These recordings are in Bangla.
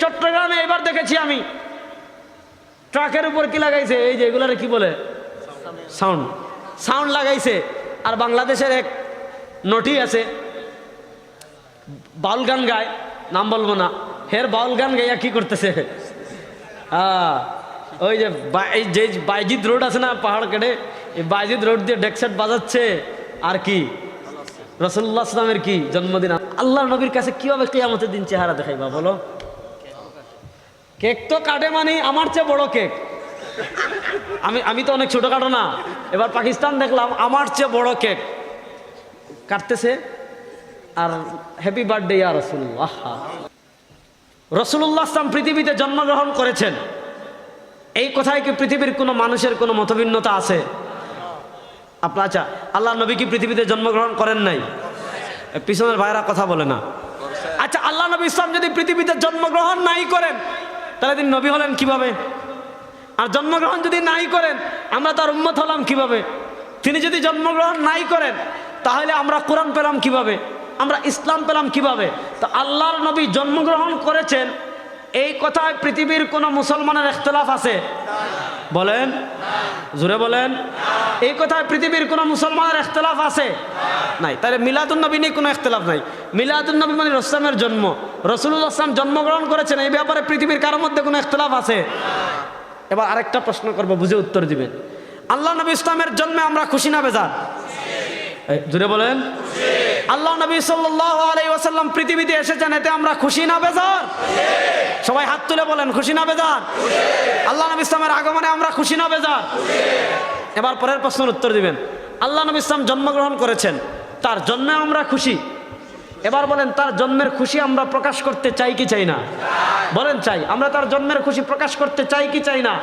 চট্টগ্রামে এবার দেখেছি আমি। ট্রাকের উপর কি লাগাইছে? এই যে এগুলার কি বলে? সাউন্ড। সাউন্ড লাগাইছে। আর বাংলাদেশের এক নটি আছে। বাউল গান গায়। নাম বলব না। হের বাউল গান গাইয়া কি করতেছে? হ্যাঁ ওই যে যে বাইজিদ রোড আছে না পাহাড় কেটে, এই বাইজিদ রোড দিয়ে ডেকসেট বাজাচ্ছে। আর কি? রসুল্লাহ আসলামের কি জন্মদিন? আল্লাহ নবীর কাছে কীভাবে কিয়ামতের দিন চেহারা দেখাইবা বলো? কেক তো কাটে মানে আমার চেয়ে বড় কেক। আমি আমি তো অনেক ছোটখাটো না। এবার পাকিস্তান দেখলাম, আমার চেয়ে বড় কেক। কাটতেছে। আর হ্যাপি বার্থডে ইয়া রসুল্লাহ রসুল্লাহ আসলাম পৃথিবীতে জন্মগ্রহণ করেছেন। এই কথায় কি পৃথিবীর কোনো মানুষের কোনো মতভিন্নতা আছে? আপনার আচ্ছা আল্লাহ নবী কি পৃথিবীতে জন্মগ্রহণ করেন নাই? পিছনের ভাইরা কথা বলে না। আচ্ছা আল্লাহ নবী ইসলাম যদি পৃথিবীতে জন্মগ্রহণ নাই করেন তাহলে তিনি নবী হলেন কীভাবে? আর জন্মগ্রহণ যদি নাই করেন, আমরা তার উন্মত হলাম কীভাবে? তিনি যদি জন্মগ্রহণ নাই করেন, তাহলে আমরা কোরআন পেলাম কীভাবে? আমরা ইসলাম পেলাম কীভাবে? তো আল্লাহর নবী জন্মগ্রহণ করেছেন, এই কথায় পৃথিবীর কোনো মুসলমানের এখতলাফ আছে? বলেন? জুড়ে বলেন? এই কথায় পৃথিবীর কোনো মুসলমানের এখতলাফ আছে? নাই। তাহলে মিলাদুল নবী নিয়ে কোনো এখতলাফ নাই। মিলাদুল নবী মানে রসলামের জন্ম। রসুলুল আসলাম জন্মগ্রহণ করেছেন, এই ব্যাপারে পৃথিবীর কারোর মধ্যে কোনো এখতলাফ আছে? এবার আরেকটা প্রশ্ন করব, বুঝে উত্তর দিবেন। আল্লাহ নবী ইসলামের জন্মে আমরা খুশি না বেজার? জুড়ে বলেন? আল্লাহ নবী সাল্লাল্লাহু আলাইহি ওয়াসাল্লাম পৃথিবীতে এসেছেন, এতে আমরা খুশি না বেজার? সবাই হাত তুলে বলেন, খুশি না বেজার? আল্লাহ নবী ইসলামের আগমনে আমরা খুশি না বেজার? এবার পরের প্রশ্নের উত্তর দিবেন। আল্লাহ নবী ইসলাম জন্মগ্রহণ করেছেন, তার জন্মে আমরা খুশি। এবার বলেন, তার জন্মের খুশি আমরা প্রকাশ করতে চাই কি চাই না? বলেন, চাই। আমরা তার জন্মের খুশি প্রকাশ করতে চাই কি চাই না?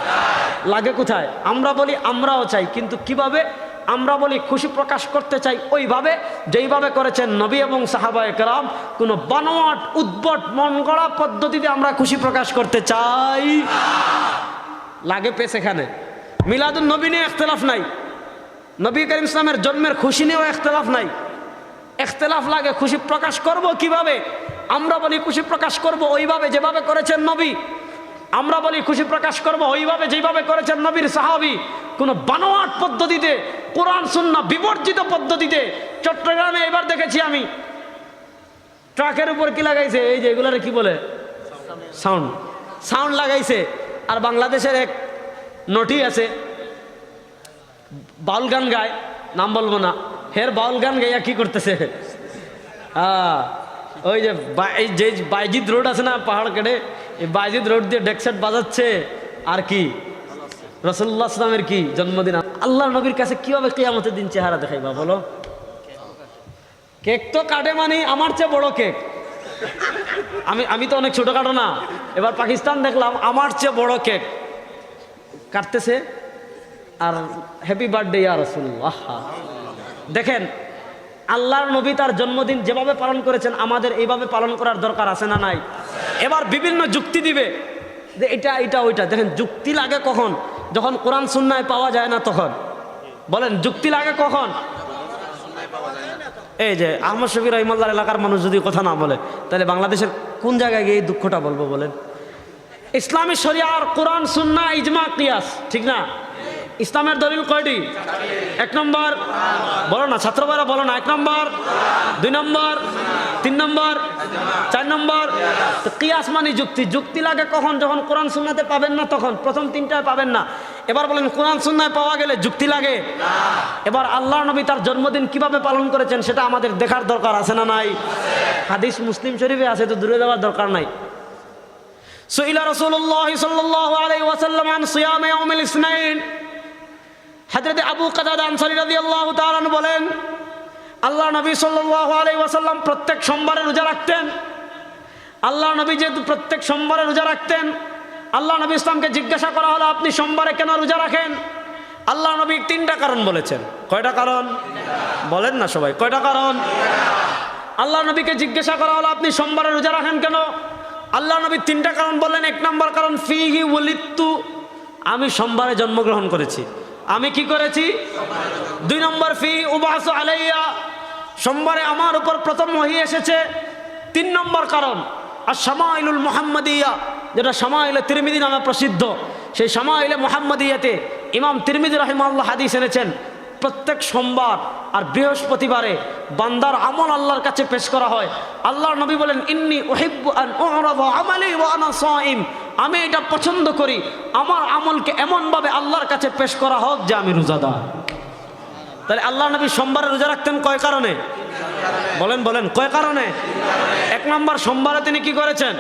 লাগে কোথায়? আমরা বলি, আমরাও চাই। কিন্তু কীভাবে? আমরা বলি খুশি প্রকাশ করতে চাই ওইভাবে, যেইভাবে করেছেন নবী এবং সাহাবা একরাম কোনো বানোয়াট, উদ্ভট মন গড়া পদ্ধতিতে আমরা খুশি প্রকাশ করতে চাই। লাগে পেস এখানে। মিলাদুল নবী নিয়ে এখতলাফ নাই। নবী করিম ইসলামের জন্মের খুশি নিয়েও এখতলাফ নাই। এখতলাফ লাগে, খুশি প্রকাশ করব কীভাবে? আমরা বলি খুশি প্রকাশ করব ওইভাবে, যেভাবে করেছেন নবী। আমরা বলি খুশি প্রকাশ করব। ওইভাবে যেভাবে করেছেন নবীর সাহাবি, কোনো বানোয়াট পদ্ধতিতে, কোরআন সুন্না বিবর্জিত পদ্ধতিতে, চট্টগ্রামে এবার দেখেছি আমি। ট্রাকের উপর কি লাগাইছে? এই যে এগুলারে কি বলে? সাউন্ড। সাউন্ড লাগাইছে। আর বাংলাদেশের এক নটি আছে। বাউল গান গায়। নাম বলব না। হের বাউল গান গাইয়া কি করতেছে? হ্যাঁ ওই যে যে বাইজিদ রোড আছে না, পাহাড় কেটে? এই বাইজিদ রোড দিয়ে ডেকসেট বাজাচ্ছে, আর কি? রসুল্লাহ আসলামের কি জন্মদিন? আল্লাহ নবীর কাছে কীভাবে কিয়ামতের দিন চেহারা দেখাইবা, বলো? কেক তো কাটে মানে আমার চেয়ে বড় কেক। আমি আমি তো অনেক ছোটখাটো না। এবার পাকিস্তান দেখলাম, আমার চেয়ে বড় কেক। কাটতেছে, আর হ্যাপি বার্থডে ইয়া রসুল্লাহ দেখেন, আল্লাহর নবী তার জন্মদিন যেভাবে পালন করেছেন, আমাদের এইভাবে পালন করার দরকার আছে না নাই? এবার বিভিন্ন যুক্তি দিবে। যে এটা এটা, ওইটা। দেখেন, যুক্তি লাগে কখন? যখন কোরআন সুন্নায় পাওয়া যায় না তখন। বলেন, যুক্তি লাগে কখন? এই যে আহমদ শফি রহিমাল্লার এলাকার মানুষ যদি কথা না বলে, তাহলে বাংলাদেশের কোন জায়গায় গিয়ে দুঃখটা বলব বলেন? ইসলামী শরিয়ার কোরআন, সুন্না, ইজমা, কিয়াস, ঠিক না? ইসলামের দলিল কয়টি? এক নম্বর, বলো না ছাত্রবারা বলো না, এক নম্বর, দুই নম্বর তিন নম্বর, চার নম্বর কিয়াস মানে যুক্তি। যুক্তি লাগে কখন? যখন কোরআন সুন্নাতে পাবেন না তখন। প্রথম তিনটায় পাবেন না। এবার বলেন, কোরআন সুন্নায় পাওয়া গেলে যুক্তি লাগে? এবার আল্লাহ নবী তার জন্মদিন কীভাবে পালন করেছেন সেটা আমাদের দেখার দরকার আছে না নাই? হাদিস মুসলিম শরীফে আছে, তো দূরে যাওয়ার দরকার নাই। সুইলা রসুল্লাহ সাল্লাহ আলাই ওয়াসাল্লাম সিয়াম ইসনাইন। হাজরত আবু কাদাদ আনসারি আল্লাহ তাআলা বলেন আল্লাহ নবী আলাইহি ওয়াসাল্লাম প্রত্যেক সোমবারে রোজা রাখতেন। আল্লাহ নবী যেহেতু প্রত্যেক সোমবারে রোজা রাখতেন, আল্লাহ নবী ইসলামকে জিজ্ঞাসা করা হলো, আপনি সোমবারে কেন রোজা রাখেন? আল্লাহ নবী তিনটা কারণ বলেছেন। কয়টা কারণ? বলেন না সবাই, কয়টা কারণ? আল্লাহ নবীকে জিজ্ঞাসা করা হলো, আপনি সোমবারে রোজা রাখেন কেন? আল্লাহ নবী তিনটা কারণ বললেন। এক নম্বর কারণ, ফিহি ওলিত্তু আমি সোমবারে জন্মগ্রহণ করেছি। আমি কি করেছি? দুই নম্বর ফি উবাস আলাইয়া সোমবারে আমার উপর প্রথম মহি এসেছে। তিন নম্বর কারণ আর শামাইলুল মোহাম্মদিয়া, যেটা শামাইলে তিরমিদি নামে প্রসিদ্ধ। সেই শামাইলে মোহাম্মদিয়াতে ইমাম তিরমিদি রহিমাল্লাহ হাদিস এনেছেন, প্রত্যেক সোমবার আর বৃহস্পতিবারে বান্দার আমল আল্লাহর কাছে পেশ করা হয়। আল্লাহর নবী বলেন, ইন্নি সাইম আমি এটা পছন্দ করি। আমার আমলকে এমনভাবে আল্লাহর কাছে পেশ করা হোক যে আমি রোজাদার। তাহলে আল্লাহ নবী সোমবারে রোজা রাখতেন কয় কারণে? বলেন বলেন, কয় কারণে? এক নম্বর, সোমবারে তিনি কি করেছেন?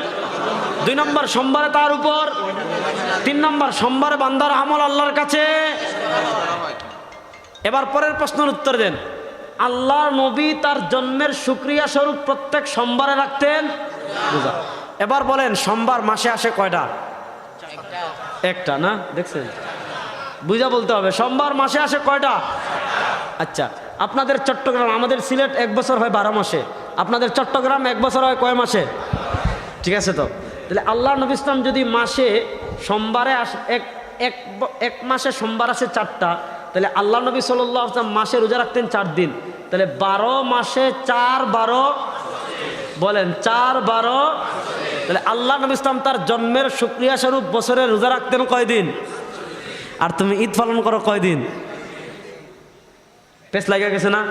দুই নম্বর, সোমবারে তার উপর, তিন নম্বর, সোমবারে বান্দার আমল আল্লাহর কাছে। এবার পরের প্রশ্নের উত্তর দেন। আল্লাহর নবী তার জন্মের সুক্রিয়া স্বরূপ প্রত্যেক সোমবারে রাখতেন। এবার বলেন, সোমবার মাসে আসে কয়টা? একটা, না? দেখছেন? বুঝা বলতে হবে, সোমবার মাসে আসে কয়টা? আচ্ছা আপনাদের চট্টগ্রাম, আমাদের সিলেট এক বছর হয় বারো মাসে। আপনাদের চট্টগ্রাম এক বছর হয় কয় মাসে? ঠিক আছে তো? তাহলে আল্লাহ নবী ইসলাম যদি মাসে, সোমবারে আস, এক এক এক মাসে সোমবার আসে চারটা, তাহলে আল্লাহ নবী সাল্লাহ আসলাম মাসে রোজা রাখতেন চার দিন। তাহলে বারো মাসে চার বারো, বলেন চার বারো, তাহলে আল্লাহ নবী ইসলাম তার জন্মের সুক্রিয়া স্বরূপ বছরে রোজা রাখতেন কয়দিন আর তুমি ঈদ পালন করো কয়দিন পেস লাগা গেছে না?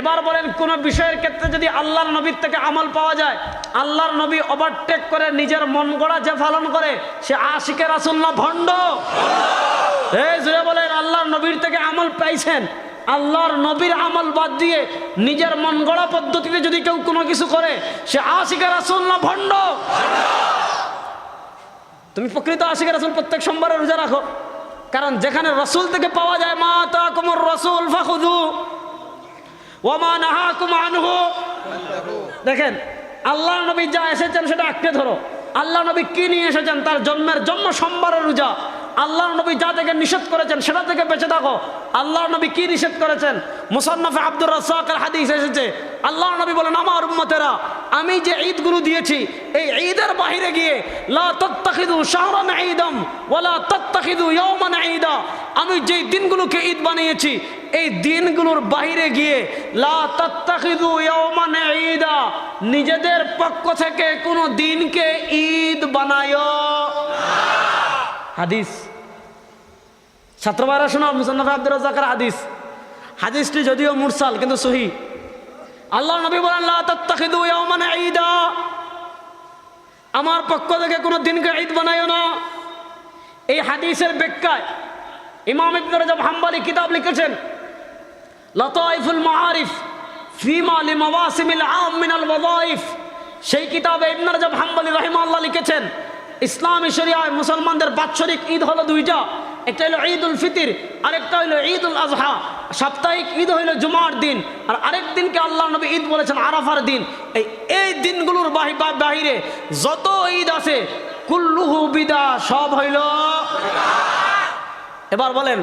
এবার বলেন, কোন বিষয়ের ক্ষেত্রে যদি আল্লাহর নবীর থেকে আমল পাওয়া যায়, আল্লাহর নবী ওভারটেক করে নিজের মন গড়া যে পালন করে, সে আশিকে রাসুল্লাহ ভণ্ড। এই জুড়ে বলেন, আল্লাহর নবীর থেকে আমল পাইছেন। আল্লাহর নবীর আমল বাদ দিয়ে নিজের মন গড়া পদ্ধতিতে যদি কেউ কোনো কিছু করে, সে আশিকে রাসুল্লাহ ভণ্ড। তুমি প্রকৃত আশিকে রাসুল প্রত্যেক সোমবারে রোজা রাখো। কারণ যেখানে রসুল থেকে পাওয়া যায়, মা তা কুমুর রসুল ফাখুদু ওমা নাহা দেখেন আল্লাহ নবী যা এসেছেন সেটা আঁকড়ে ধরো। আল্লাহ নবী কি নিয়ে এসেছেন? তার জন্মের জন্ম, সোমবারের রোজা। আল্লাহ নবী যা থেকে নিষেধ করেছেন সেটা থেকে বেঁচে থাকো। আল্লাহ নবী কি নিষেধ করেছেন? মুসান্নফে আব্দুর রাসাকের হাদিস এসেছে। আল্লাহ নবী বলেন, আমার উম্মতেরা, আমি যে ঈদগুলো দিয়েছি, এই ঈদের বাহিরে গিয়ে, লা তাত্তাখিদু শাহরান ঈদাম ওয়ালা তাত্তাখিদু ইয়াওমান ঈদা। আমি যেই দিনগুলোকে ঈদ বানিয়েছি, এই দিনগুলোর বাইরে গিয়ে, লা তাত্তাখিদু ইয়াওমান ঈদা। নিজেদের পক্ষ থেকে কোনো দিনকে ঈদ বানায় হাদিস ছাত্রবারা শোনো, মুসান্নফ আব্দুর রাজ্জাকের হাদিস। হাদিসটি যদিও মুরসাল, কিন্তু সহি। আল্লাহ নবী বলেন ঈদা। আমার পক্ষ থেকে কোনো দিনকে ঈদ বানায় না। এই হাদিসের ব্যাখ্যায় ইমাম ইবনে রাজব হাম্বলি কিতাব লিখেছেন লতাইফুল মাআরিফ ফিমা লিমাওয়াসিমিল আম মিনাল ওয়াযাইফ। সেই কিতাবে ইবনে রাজব হাম্বলি রাহিমাহুল্লাহ লিখেছেন, ইসলামী শরিয়ায় মুসলমানদের বাৎসরিক ঈদ হলো দুইটা। একটা হলো ঈদ উল ফিতির, আরেকটা হলো ঈদ উল আজহা। সাপ্তাহিক ঈদ হইল জুমার দিন, আর আরেক দিনকে আল্লাহ নবী ঈদ বলেছেন আরাফার দিন। এই এই দিনগুলোর বাহিরে যত ঈদ আছে, কুল্লুহু বিদা, সব হইল এবার বলেন,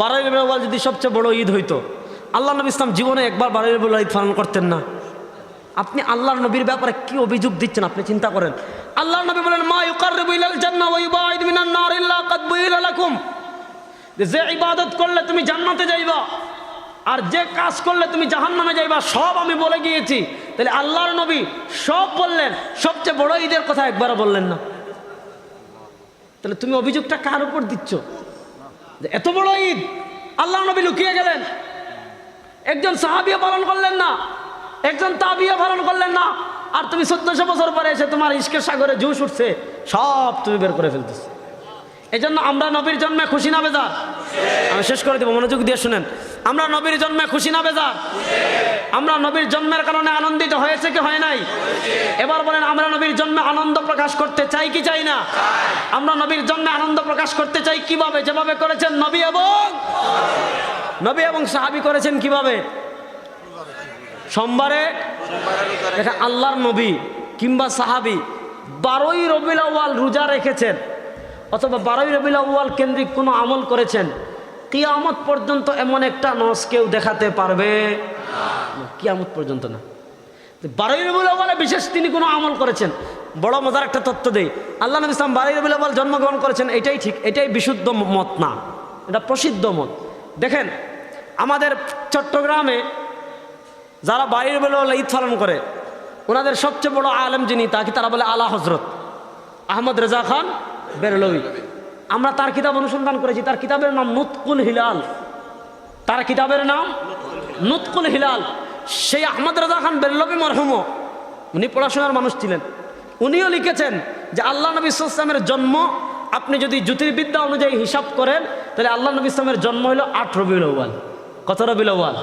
বারোই রবিউল যদি সবচেয়ে বড় ঈদ হইতো, আল্লাহ নবী ইসলাম জীবনে একবার বারোই রবিউল ঈদ পালন করতেন না। আপনি আল্লাহর নবীর ব্যাপারে কি অভিযোগ দিচ্ছেন, আপনি চিন্তা করেন। আল্লাহর নবী বলেন, মা ইউকাররিবু ইলাল জান্নাহ ওয়া ইউবাইদ মিনান নার ইল্লা কাদ যে ইবাদত করলে তুমি জান্নাতে যাইবা, আর যে কাজ করলে তুমি জাহান্নামে যাইবা, সব আমি বলে গিয়েছি। তাহলে আল্লাহর নবী সব বললেন, সবচেয়ে বড় ঈদের কথা একবারও বললেন না। তাহলে তুমি অভিযোগটা কার উপর দিচ্ছ? যে এত বড় ঈদ আল্লাহ নবী লুকিয়ে গেলেন। একজন সাহাবিয়া পালন করলেন না, একজন তাবিয়া পালন করলেন না। আর তুমি চোদ্দশো বছর পরে এসে তোমার ইস্কের সাগরে জুস উঠছে, সব তুমি বের করে ফেলতেছ। এই জন্য আমরা নবীর জন্মে খুশি না বেজার? আমি শেষ করে দেবো, মনোযোগ দিয়ে শুনেন। আমরা নবীর জন্মে খুশি না বেজার? আমরা নবীর জন্মের কারণে আনন্দিত হয়েছে কি হয় নাই? এবার বলেন, আমরা নবীর জন্মে আনন্দ প্রকাশ করতে চাই কি চাই না? আমরা নবীর জন্মে আনন্দ প্রকাশ করতে চাই কীভাবে? যেভাবে করেছেন নবী এবং নবী এবং সাহাবি করেছেন কীভাবে? সোমবারে এটা আল্লাহর নবী কিংবা সাহাবি বারোই রবিল আউয়াল রোজা রেখেছেন। অথবা বারোই রবিল আউয়াল কেন্দ্রিক কোনো আমল করেছেন, কিয়ামত পর্যন্ত এমন একটা নস কেউ দেখাতে পারবে? কিয়ামত পর্যন্ত না। বারোই রবিউল আউয়ালে বিশেষ তিনি কোনো আমল করেছেন। বড় মজার একটা তত্ত্ব দেই। আল্লাহ নবী ইসলাম বারোই রবিউল আউয়াল জন্মগ্রহণ করেছেন, এটাই ঠিক, এটাই বিশুদ্ধ মত না। এটা প্রসিদ্ধ মত। দেখেন, আমাদের চট্টগ্রামে যারা বাড়ির বেলা ঈদ পালন করে, ওনাদের সবচেয়ে বড় আলেম যিনি, তাকে তারা বলে আলা হজরত আহমদ রেজা খান বেরলভি আমরা তার কিতাব অনুসন্ধান করেছি। তার কিতাবের নাম নুতকুল হিলাল। তার কিতাবের নাম নুতকুল হিলাল। সেই আহমদ রাজা খান বেরলভি মরহুম উনি পড়াশোনার মানুষ ছিলেন। উনিও লিখেছেন যে, আল্লাহ নবী ইসলামের জন্ম, আপনি যদি জ্যোতির্বিদ্যা অনুযায়ী হিসাব করেন, তাহলে আল্লাহ নবী ইসলামের জন্ম হলো আট রবিউল আউ্বাল কত রবিউল আউ্বাল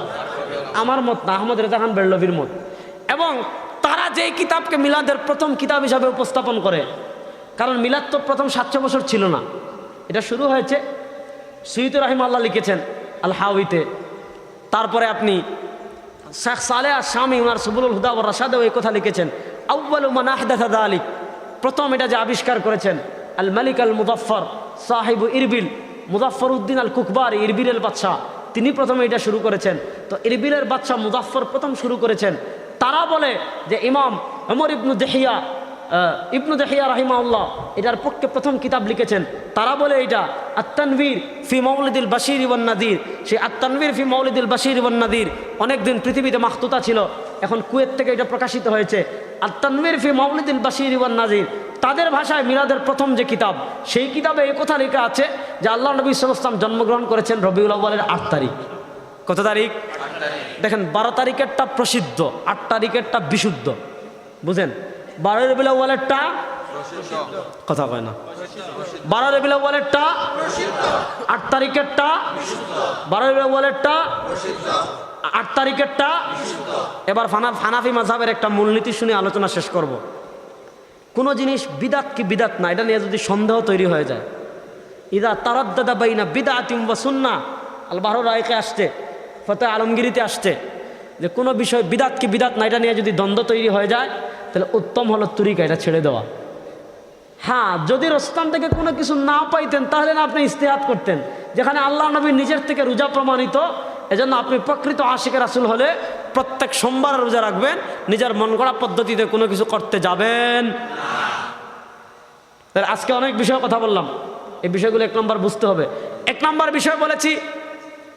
আমার মত না, আহমদ রেজা খান বেরলভির মত। এবং তারা যেই কিতাবকে মিলাদের প্রথম কিতাব হিসাবে উপস্থাপন করে কারণ মিলাদ তো প্রথম সাতশো বছর ছিল না। এটা শুরু হয়েছে, সৈয়দ রাহিম আল্লাহ লিখেছেন আল হাউইতে তারপরে আপনি শেখ সালে আর স্বামী ওনার সুবুল হুদা ও রাশাদেও এই কথা লিখেছেন। আউ্বাল মানাহদাদা আলী প্রথম এটা যে আবিষ্কার করেছেন Al Malik al Muzaffar Sahib Irbil Muzaffar Uddin al Kukbur ইরবিলের বাদশাহ। তিনি প্রথমে এটা শুরু করেছেন। তো ইরবিলের বাদশাহ মুজাফর প্রথম শুরু করেছেন। তারা বলে যে ইমাম অমর ইবনু দেহিয়া ইবনু দেহিয়া রাহিমাউল্লাহ এটার পক্ষে প্রথম কিতাব লিখেছেন। তারা বলে এটা আত্মানবীর ফি মৌলিদুল বাশির ইবন নাদির। সেই আত্মানবীর ফি মৌলিদুল বাশির ইবন নাদির, অনেকদিন পৃথিবীতে মাহতুতা ছিল, এখন কুয়েত থেকে এটা প্রকাশিত হয়েছে। আত্মানবীর ফি মৌলিদুল বাশির ইবন নাদির, তাদের ভাষায় মিলাদের প্রথম যে কিতাব, সেই কিতাবে এই কথা লেখা আছে যে আল্লাহ নবী সাল্লাম জন্মগ্রহণ করেছেন রবিউল আব্বালের আট তারিখ। কত তারিখ? দেখেন, বারো তারিখেরটা প্রসিদ্ধ, আট তারিখেরটা বিশুদ্ধ। বুঝেন? বারো রবিউল আব্বালেরটা কথা কয় না। বারো রবিউল আব্বালেরটা আট তারিখেরটা বারো রবিউল আব্বালেরটা আট তারিখেরটা এবার ফানা ফানাফি মাঝাবের একটা মূলনীতি শুনে আলোচনা শেষ করব। কোনো জিনিস বিদাত কি বিদাত না, এটা নিয়ে যদি সন্দেহ তৈরি হয়ে যায়। ইদা তারদ্দাদা বাইনা বিদা আতিম বা সুন্না। আল বাহর রায়কে আসছে ফতে আলমগিরিতে আসছে। যে কোনো বিষয় বিদাত কি বিদাত না, এটা নিয়ে যদি দ্বন্দ্ব তৈরি হয়ে যায় তাহলে উত্তম হলো তুরিকা, এটা ছেড়ে দেওয়া। হ্যাঁ যদি রস্তান থেকে কোনো কিছু না পাইতেন, তাহলে না আপনি ইস্তেহাত করতেন। যেখানে আল্লাহ নবী নিজের থেকে রোজা প্রমাণিত, এজন্য আপনি প্রকৃত আশিকের রাসুল হলে প্রত্যেক সোমবার রোজা রাখবেন, নিজের মন গড়া পদ্ধতিতে কোনো কিছু করতে যাবেন। আজকে অনেক বিষয়ে কথা বললাম। এই বিষয়গুলো এক নম্বর বুঝতে হবে। এক নম্বর বিষয় বলেছি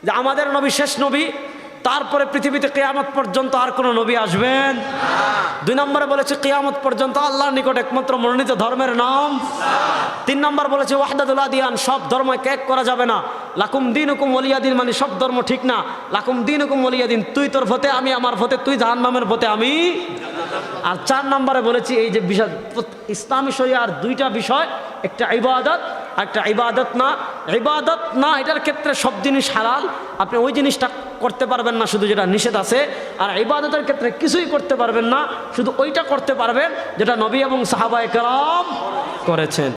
যে আমাদের নবী শেষ নবী তারপরে পৃথিবীতে কেয়ামত পর্যন্ত আর কোনো নবী আসবেন? দুই নম্বরে বলেছে, কেয়ামত পর্যন্ত আল্লাহর নিকট একমাত্র মনোনীত ধর্মের নাম। তিন নম্বর বলেছে ওয়াহদাদুল দিয়ান সব ধর্ম এক করা যাবে না। লাকুম দিন হুকুম ওলিয়াদিন মানে সব ধর্ম ঠিক না। লাকুম দিন হুকুম ওলিয়াদিন তুই তোর ফতে আমি, আমার ফতে তুই, জাহান্নামের ভোতে আমি। আর চার নম্বরে বলেছি, এই যে বিষয়, ইসলামী শরিয়ার দুইটা বিষয়, একটা ইবাদত আর একটা ইবাদত না ইবাদত না, এটার ক্ষেত্রে সব জিনিস হালাল। আপনি ওই জিনিসটা করতে পারবেন না, শুধু যেটা নিষেধ আছে। আর ইবাদতের ক্ষেত্রে কিছুই করতে পারবেন না, শুধু ওইটা করতে পারবেন, যেটা নবী এবং সাহাবায় কালাম করেছেন।